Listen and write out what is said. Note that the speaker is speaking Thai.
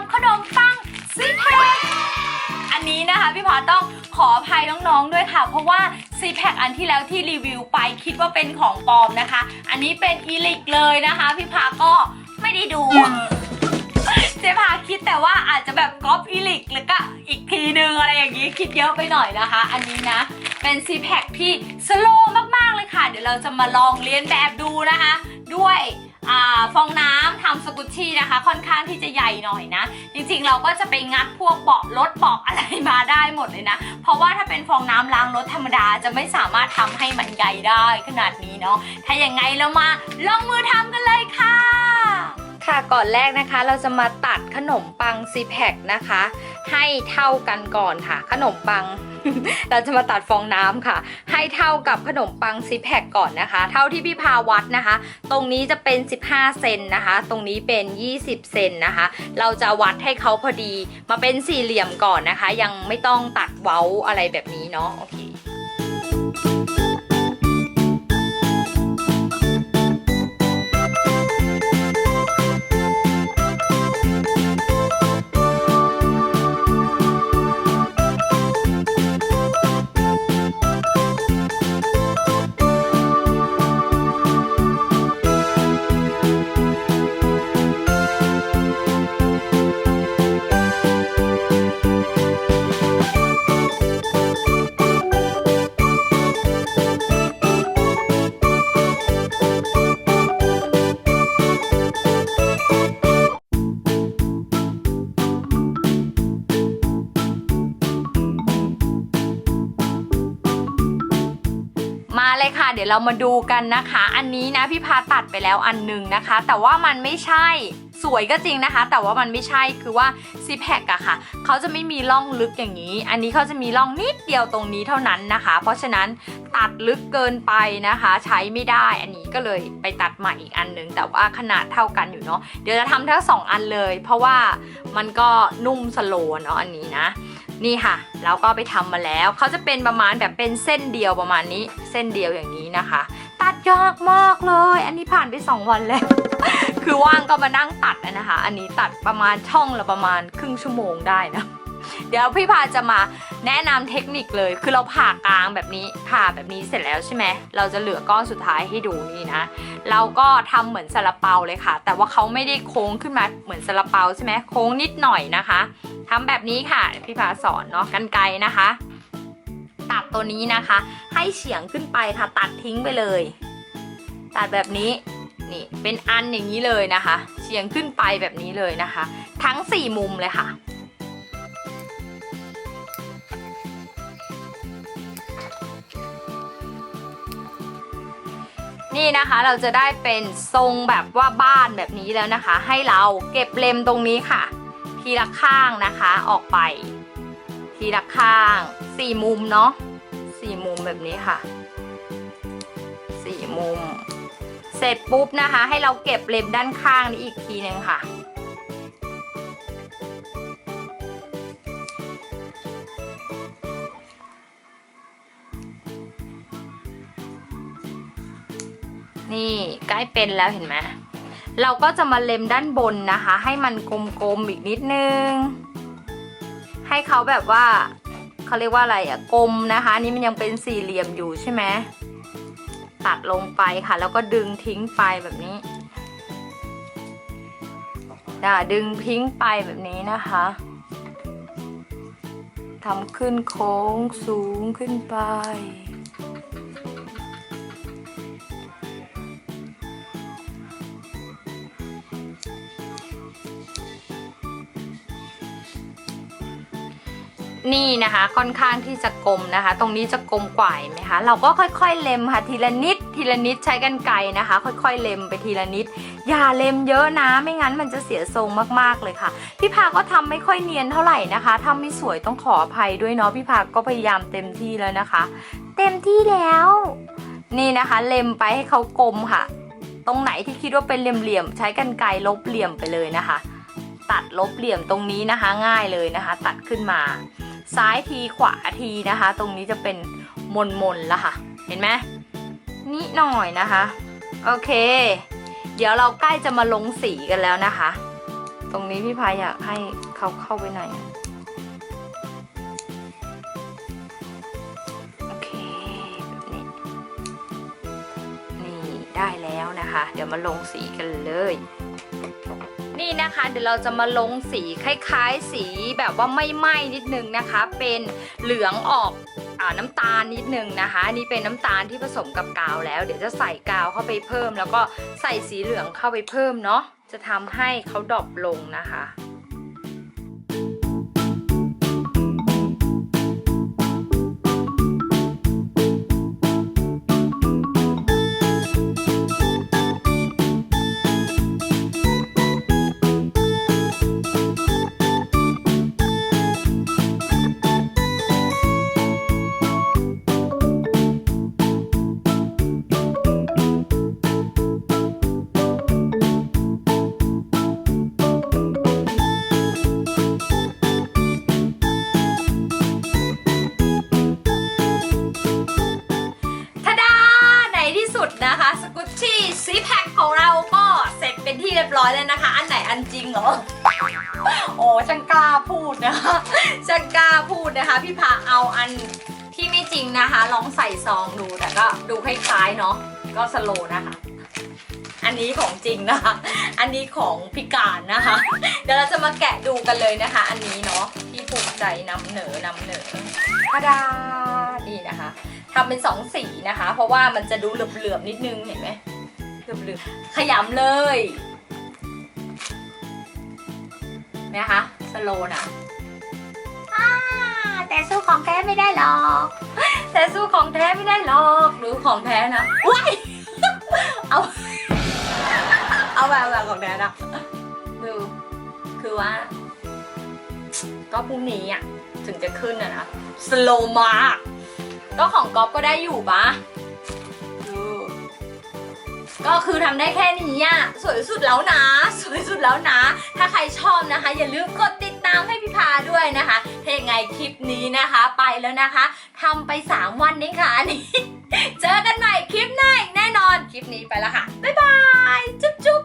ำขนมปังซีแพคอันนี้นะคะพี่พาต้องขออภัยน้องๆด้วยค่ะ เพราะว่าซีแพคอันที่แล้วที่รีวิวไปคิดว่าเป็นของปลอมนะคะ อันนี้เป็นอีลิกเลยนะคะ พี่พาก็ไม่ได้ดูเจ๊พาคิดแต่ว่าอาจจะแบบก๊อปอีลิกหรือก็อีกทีนึงอะไรอย่างนี้คิดเยอะไปหน่อยนะคะ อันนี้นะ เป็นซีแพคที่สโลว์มากๆเลยค่ะ เดี๋ยวเราจะมาลองเรียนแบบดูนะคะ ด้วยอ่า ฟองน้ำทำสกุชชี่นะคะ ค่อนข้างที่จะใหญ่หน่อยนะ จริงๆเราก็จะไปงัดพวกเบาะรถเบาะอะไรมาได้หมดเลยนะ เพราะว่าถ้าเป็นฟองน้ำล้างรถธรรมดาจะไม่สามารถทำให้มันใหญ่ได้ขนาดนี้เนาะถ้าอย่างไงเรามาลงมือทำกันเลยค่ะค่ะก่อนแรกนะคะเราจะมาตัดขนมปังซีแพคนะคะ ให้เท่ากันก่อนค่ะ ขนมปัง เราจะมาตัดฟองน้ำค่ะ ให้เท่ากับขนมปังซีแพคก่อนนะคะ เท่าที่พี่พาวัดนะคะ ตรงนี้จะเป็น 15 เซนนะคะ ตรงนี้เป็น 20 เซนนะคะ เราจะวัดให้เขาพอดีมาเป็นสี่เหลี่ยมก่อนนะคะ ยังไม่ต้องตัดเว้าอะไรแบบนี้เนาะโอเค เลยค่ะเดี๋ยวเรามาดูกันนะคะ อันนี้นะพี่พาตัดไปแล้วอันหนึงนะคะ แต่ว่ามันไม่ใช่สวยก็จริงนะคะ แต่ว่ามันไม่ใช่คือว่าซีแพคอะค่ะ เขาจะไม่มีร่องลึกอย่างนี้ อันนี้เขาจะมีร่องนิดเดียวตรงนี้เท่านั้นนะคะ เพราะฉะนั้นตัดลึกเกินไปนะคะ ใช้ไม่ได้ อันนี้ก็เลยไปตัดใหม่อีกอันหนึง แต่ว่าขนาดเท่ากันอยู่เนาะเดี๋ยวจะทำทั้งสองอันเลย เพราะว่ามันก็นุ่มสโลเนาะอันนี้นะ นี่ค่ะ เราก็ไปทำมาแล้ว เขาจะเป็นประมาณแบบเป็นเส้นเดียวประมาณนี้ เส้นเดียวอย่างนี้นะคะ ตัดยากมากเลย อันนี้ผ่านไป 2 วันแล้ว คือว่างก็มานั่งตัดนะคะ อันนี้ตัดประมาณช่องละประมาณครึ่งชั่วโมงได้นะ เดี๋ยวพี่พาจะมาแนะนำเทคนิคเลย คือเราผ่ากลางแบบนี้ผ่าแบบนี้เสร็จแล้วใช่ไหมเราจะเหลือก้อนสุดท้ายให้ดูนี่นะ เราก็ทำเหมือนซาลาเปาเลยค่ะ แต่ว่าเขาไม่ได้โค้งขึ้นมาเหมือนซาลาเปาใช่ไหมโค้งนิดหน่อยนะคะทำแบบนี้ค่ะพี่พาสอนเนาะกันไกรนะคะ ตัดตัวนี้นะคะ ให้เฉียงขึ้นไปค่ะตัดทิ้งไปเลย ตัดแบบนี้นี่เป็นอันอย่างนี้เลยนะคะ เฉียงขึ้นไปแบบนี้เลยนะคะ ทั้ง 4 มุมเลยค่ะ นี่นะคะเราจะได้เป็นทรงแบบว่าบ้านแบบนี้แล้วนะคะ ให้เราเก็บเลมตรงนี้ค่ะ ทีละข้างนะคะออกไป ทีละข้างสี่มุมเนาะสี่มุมแบบนี้ค่ะสี่มุม เสร็จปุ๊บนะคะ ให้เราเก็บเลมด้านข้างนี้อีกทีหนึ่งค่ะ นี่ใกล้เป็นแล้วเห็นไหมเราก็จะมาเล็มด้านบนนะคะ ให้มันกลมๆอีกนิดนึง ให้เขาแบบว่าเขาเรียกว่าอะไรอะกลมนะคะนี่มันยังเป็นสี่เหลี่ยมอยู่ใช่ไหมตัดลงไปค่ะ แล้วก็ดึงทิ้งไปแบบนี้อ่าดึงทิ้งไปแบบนี้นะคะทำขึ้นโค้งสูงขึ้นไป นี่นะคะค่อนข้างที่จะกลมนะคะ ตรงนี้จะกลมกว่าไหมคะเราก็ค่อยๆเล็มค่ะทีละนิด ทีละนิดใช้กันไกรนะคะ ค่อยๆเล็มไปทีละนิด อย่าเล็มเยอะนะ ไม่งั้นมันจะเสียทรงมากๆเลยค่ะ พี่พาก็ทำไม่ค่อยเนียนเท่าไหร่นะคะทำไม่สวยต้องขออภัยด้วยเนาะพี่พาก็พยายามเต็มที่แล้วนะคะ เต็มที่แล้ว นี่นะคะเล็มไปให้เขากลมค่ะ ตรงไหนที่คิดว่าเป็นเหลี่ยมๆใช้กันไกรลบเหลี่ยมไปเลยนะคะ ตัดลบเหลี่ยมตรงนี้นะคะ ง่ายเลยนะคะ ตัดขึ้นมา ซ้ายทีขวาทีนะคะ ตรงนี้จะเป็นมนมนๆล้วค่ะ เห็นไหมนิดหน่อยนะคะ โอเค เดี๋ยวเราใกล้จะมาลงสีกันแล้วนะคะ ตรงนี้พี่พายอยากให้เขาเข้าไปหน่อยโอเคแบบนี้นี่ได้แล้วนะคะ เดี๋ยวมาลงสีกันเลย นี่นะคะเดี๋ยวเราจะมาลงสีคล้ายๆ สีแบบว่าไม่ไหม้นิดนึงนะคะ เป็นเหลืองออกอน้ำตาลนิดนึงนะคะอันนี่เป็นน้ำตาลที่ผสมกับกาวแล้ว เดี๋ยวจะใส่กาวเข้าไปเพิ่ม แล้วก็ใส่สีเหลืองเข้าไปเพิ่มเนาะจะทำให้เขาดรอปลงนะคะ ร้อยแล้วนะคะ อันไหนอันจริงเหรอ โอ้ช่างกล้าพูดนะคะช่างกล้าพูดนะคะ พี่พาเอาอันที่ไม่จริงนะคะ ลองใส่ซองดูแต่ก็ดูคล้ายๆเนาะก็สโลนะคะ อันนี้ของจริงนะคะ อันนี้ของพิการนะคะ เดี๋ยวเราจะมาแกะดูกันเลยนะคะ อันนี้เนาะที่ภูมิใจนำเหนอนำเหนอทาดานี่นะคะทำเป็นสองสีนะคะ เพราะว่ามันจะดูเหลือบๆนิดนึงเห็นไหมเหลือบๆขยำเลย นะคะสโลว์นะอ่าแต่สู้ของแท้ไม่ได้หรอก แต่สู้ของแท้ไม่ได้หรอก หรือของแท้นะว้ายเอาเอาแบบแบบของแท้นะดูคือว่า ก็พรุ่งนี้อะ ถึงจะขึ้นอะนะสโลมากก็ของก๊อฟก็ได้อยู่ปะดู ก็คือทำได้แค่นี้อะสวยสุดแล้วนะ สวยสุดแล้วนะ ถ้าใครชอบนะคะ อย่าลืมกดติดตามให้พี่พาด้วยนะคะถ้างไงคลิปนี้นะคะ ไปแล้วนะคะ ทำไป 3 วันเองค่ะนี่เจอกันใหม่คลิปหน้าแน่นอน คลิปนี้ไปแล้วค่ะ บ๊ายบาย จุ๊บจุ๊บ